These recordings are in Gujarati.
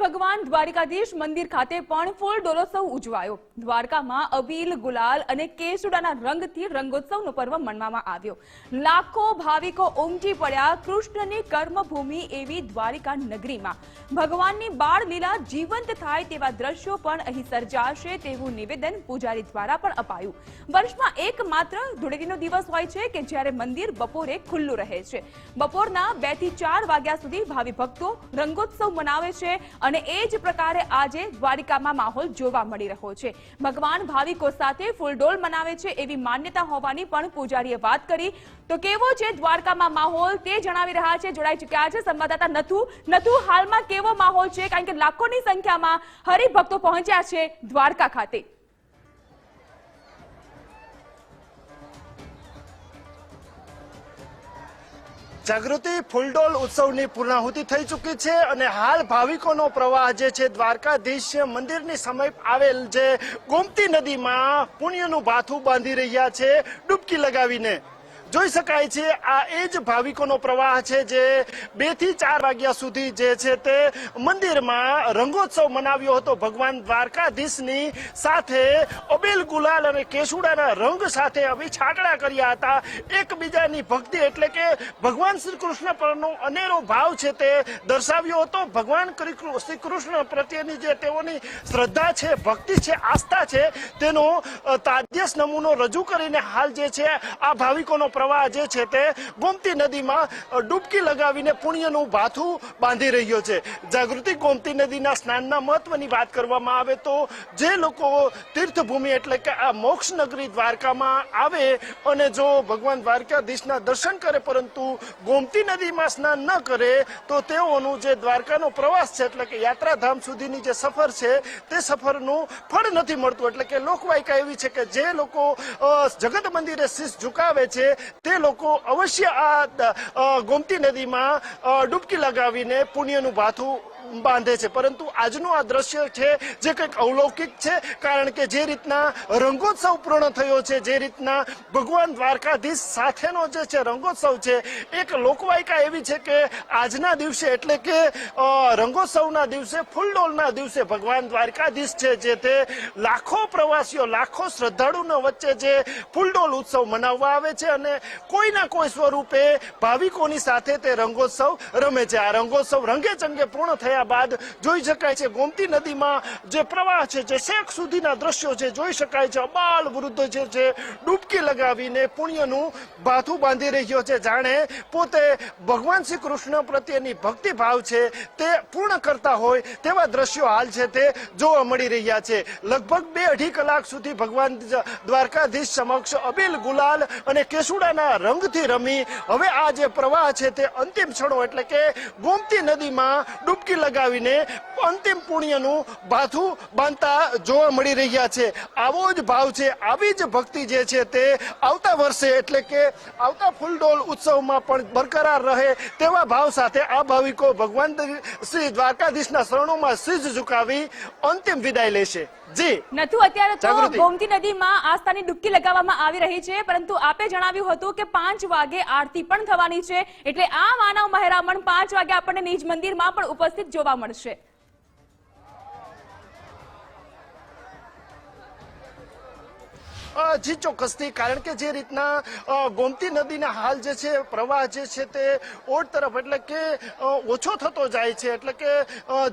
ભગવાન દ્વારિકાધીશ મંદિર ખાતે પણ ફૂલ ડોલોત્સવ ઉજવાયો. દ્વારકામાં અબીલ, ગુલાલ અને કેસુડાના રંગથી રંગોત્સવનો પર્વ મનાવવામાં આવ્યો. લાખો ભાવિકો ઉમટી પડ્યા કૃષ્ણની કર્મભૂમિ એવી દ્વારિકા નગરીમાં. ભગવાનની બાળ જીવંત થાય તેવા દ્રશ્યો પણ અહીં સર્જાશે તેવું નિવેદન પૂજારી દ્વારા પણ અપાયું. વર્ષમાં એકમાત્ર ધૂળેટીનો દિવસ હોય છે કે જ્યારે મંદિર બપોરે ખુલ્લું રહે છે. બપોરના બેથી ચાર વાગ્યા સુધી ભાવિ ભક્તો રંગોત્સવ મનાવે છે. અને એ જ પ્રકારે આજે દ્વારિકામાં માહોલ જોવા મળી રહ્યો છે. ભગવાન ભાવિકો સાથે ફૂલડોલ મનાવે છે એવી માન્યતા હોવાની પણ પૂજારીએ વાત કરી. તો કેવો છે દ્વારકામાં માહોલ તે જણાવી રહ્યા છે. જોડાઈ ચુક્યા છે સંવાદદાતા નથુ. નથુ, હાલમાં કેવો માહોલ છે? કારણ કે લાખોની સંખ્યામાં હરિભક્તો પહોંચ્યા છે દ્વારકા ખાતે. જાગૃતિ ફૂલડોલ ઉત્સવની પૂર્ણાહુતિ થઈ ચૂકી છે અને હાલ ભાવિકોનો પ્રવાહ જે છે દ્વારકાધીશ મંદિરની સમીપ આવેલ જે ગોમતી નદીમાં પુણ્યનું ભાથું બાંધી રહ્યા છે ડૂબકી લગાવીને. જોઈ શકાય છે, આ એ જ ભાવિકોનો પ્રવાહ છે જે બેથી ચાર વાગ્યા સુધી જે છે તે મંદિરમાં રંગોત્સવ મનાવ્યો હતો. ભગવાન દ્વારકાધીશની સાથે અબેલ ગુલાલ અને કેસુડાના રંગ સાથે અભી છાટડા કર્યા હતા. એકબીજાની ભક્તિ એટલે કે ભગવાન શ્રી કૃષ્ણ પરનો અનેરો ભાવ છે તે દર્શાવ્યો હતો. ભગવાન શ્રી કૃષ્ણ પ્રત્યેની જે તેઓની શ્રદ્ધા છે, ભક્તિ છે, આસ્થા છે, તેનો તાદ્યસ નમૂનો રજૂ કરીને હાલ જે છે આ ભાવિકોનો પ્રવાહ જે છે તે ગોમતી નદીમાં ડૂબકી લગાવીને પુણ્યનું ભાથું બાંધી રહ્યો છે. જાગૃતિ ગોમતી નદીના સ્નાનના મહત્વની વાત કરવામાં આવે તો, જે લોકો તીર્થભૂમિ એટલે કે આ મોક્ષ નગરી દ્વારકામાં આવે અને જો ભગવાન દ્વારકાધીશના દર્શન કરે પરંતુ ગોમતી નદીમાં સ્નાન ન કરે, તો તેઓનું જે દ્વારકાનો પ્રવાસ છે એટલે કે યાત્રાધામ સુધીની જે સફર છે, તે સફરનું ફળ નથી મળતું. એટલે કે લોકવાયકા એવી છે કે જે લોકો જગત મંદિરે શીશ ઝુકાવે છે તે લોકો અવશ્ય આ ગોમતી નદીમાં ડૂબકી લગાવીને પુણ્યનું ભાથું બાંધે છે. પરંતુ આજનું આ દ્રશ્ય છે જે કંઈક અવલૌકિક છે, કારણ કે જે રીતના રંગોત્સવ પૂર્ણ થયો છે, જે રીતના ભગવાન દ્વારકાધીશ સાથેનો જે છે રંગોત્સવ છે, એક લોકવાયકા એવી છે કે આજના દિવસે એટલે કે રંગોત્સવના દિવસે, ફૂલડોલના દિવસે ભગવાન દ્વારકાધીશ છે, જે તે લાખો પ્રવાસીઓ, લાખો શ્રદ્ધાળુના વચ્ચે જે ફૂલડોલ ઉત્સવ મનાવવા આવે છે અને કોઈના કોઈ સ્વરૂપે ભાવિકોની સાથે તે રંગોત્સવ રમે છે. આ રંગોત્સવ રંગે ચંગે પૂર્ણ થયા બાદ જોઈ શકાય છે, ગોમતી નદીમાં જે પ્રવાહ છે, જે શેખ સુધીના દ્રશ્યો છે, જોઈ શકાય છે, અબાલ વૃદ્ધ જે છે, ડૂબકી લગાવીને પુણ્યનું ભાથું બાંધી રહ્યો છે. જાણે પોતે ભગવાન શ્રી કૃષ્ણ પ્રત્યેની ભક્તિભાવ છે, તે પૂર્ણ કરતા હોય તેવા દ્રશ્યો હાલ છે તે જોવા મળી રહ્યા છે. લગભગ બે અઢી કલાક સુધી ભગવાન દ્વારકાધીશ સમક્ષ અબીલ ગુલાલ અને કેસુડાના રંગથી રમી. હવે આ જે પ્રવાહ છે તે અંતિમ ક્ષણો એટલે કે ગોમતી નદીમાં ડૂબકી લગાવીને અંતિમ પુણ્યનું ભાથું બાંધતા જોવા મળી રહ્યા છે. આવો જ ભાવ છે, આવી જ ભક્તિ જે છે તે આવતા વર્ષે એટલે કે આવતા ફૂલડોલ ઉત્સવમાં પણ બરકરાર રહે તેવા ભાવ સાથે આ ભાવિકો ભગવાન શ્રી દ્વારકાધીશના શરણોમાં શીશ ઝુકાવી અંતિમ વિદાય લેશે. જી. નથુ અત્યારે તો ગોમતી નદીમાં આસ્થાની ડુબકી લગાવવામાં આવી રહી છે પરંતુ આપે જણાવ્યું હતું કે પાંચ વાગે આરતી પણ થવાની છે એટલે આ માનવ મહેરામણ પાંચ વાગે આપણને નિજ મંદિરમાં પણ ઉપસ્થિત જોવા મળશે. જી ચોક્કસથી, કારણ કે જે રીતના ગોમતી નદીના હાલ જે છે, પ્રવાહ જે છે તે ઓડ તરફ એટલે કે ઓછો થતો જાય છે. એટલે કે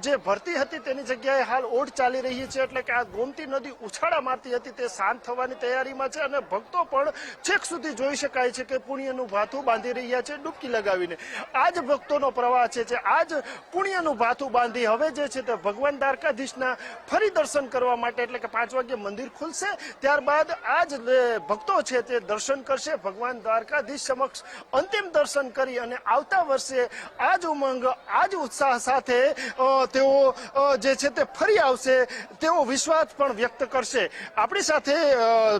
જે ભરતી હતી તેની જગ્યાએ હાલ ઓડ ચાલી રહી છે. એટલે કે આ ગોમતી નદી ઉછાળા મારતી હતી તે શાંત થવાની તૈયારીમાં છે અને ભક્તો પણ છેક સુધી જોઈ શકાય છે કે પુણ્યનું ભાથું બાંધી રહ્યા છે ડૂબકી લગાવીને. આ જ ભક્તોનો પ્રવાહ છે જે આ જ પુણ્યનું ભાથું બાંધી હવે જે છે તે ભગવાન દ્વારકાધીશના ફરી દર્શન કરવા માટે એટલે કે પાંચ વાગે મંદિર ખુલશે. ત્યારબાદ આ ભક્તો છે તે દર્શન કરશે. ભગવાન દ્વારકાધીશ સમક્ષ અંતિમ દર્શન કરી અને આવતા વર્ષે આ જ ઉમંગ આ જ ઉત્સાહ સાથે તેઓ જે છે તે ફરી આવશે તેવો વિશ્વાસ પણ વ્યક્ત કરશે. આપણી સાથે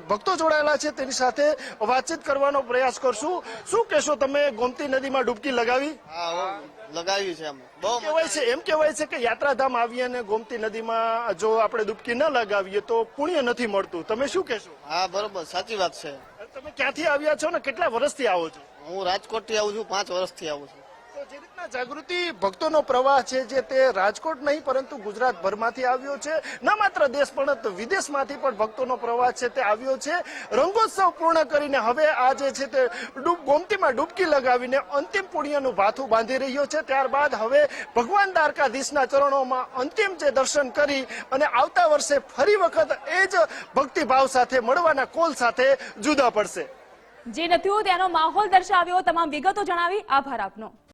ભક્તો જોડાયેલા છે તેની સાથે વાતચીત કરવાનો પ્રયાસ કરશું. શું કહેશો તમે? ગોમતી નદીમાં ડૂબકી લગાવી? લગાવ્યું છે એમ. બહુ કહેવાય છે એમ કહેવાય છે કે યાત્રાધામ આવીએ અને ગોમતી નદીમાં જો આપણે ડૂબકી ન લગાવીએ તો પુણ્ય નથી મળતું. તમે શું કહેશો? હા બરોબર સાચી વાત છે. તમે ક્યાંથી આવ્યા છો ને કેટલા વર્ષથી આવો છો? હું રાજકોટથી આવું છું પાંચ વર્ષથી આવું છું. જાગૃતિ ભક્તોનો પ્રવાહ છે જે તે રાજકોટ નહીં, પરંતુ ગુજરાત ભરમાંથી આવ્યો છે. ન માત્ર દેશ, પણ વિદેશમાંથી પણ ભક્તોનો પ્રવાહ છે તે આવ્યો છે. રંગોત્સવ પૂર્ણ કરીને હવે આ જે છે તે ગોમતીમાં ડૂબકી લગાવીને અંતિમ પુણ્યનું ભાથું બાંધી રહ્યો છે. ત્યારબાદ હવે ભગવાન દ્વારકાધીશના ચરણોમાં અંતિમ જે દર્શન કરી અને આવતા વર્ષે ફરી વખત એ જ ભક્તિભાવ સાથે મળવાના કોલ સાથે જુદા પડશે. જે નથી તેનો માહોલ દર્શાવ્યો. તમામ વિગતો જણાવી. આભાર આપનો.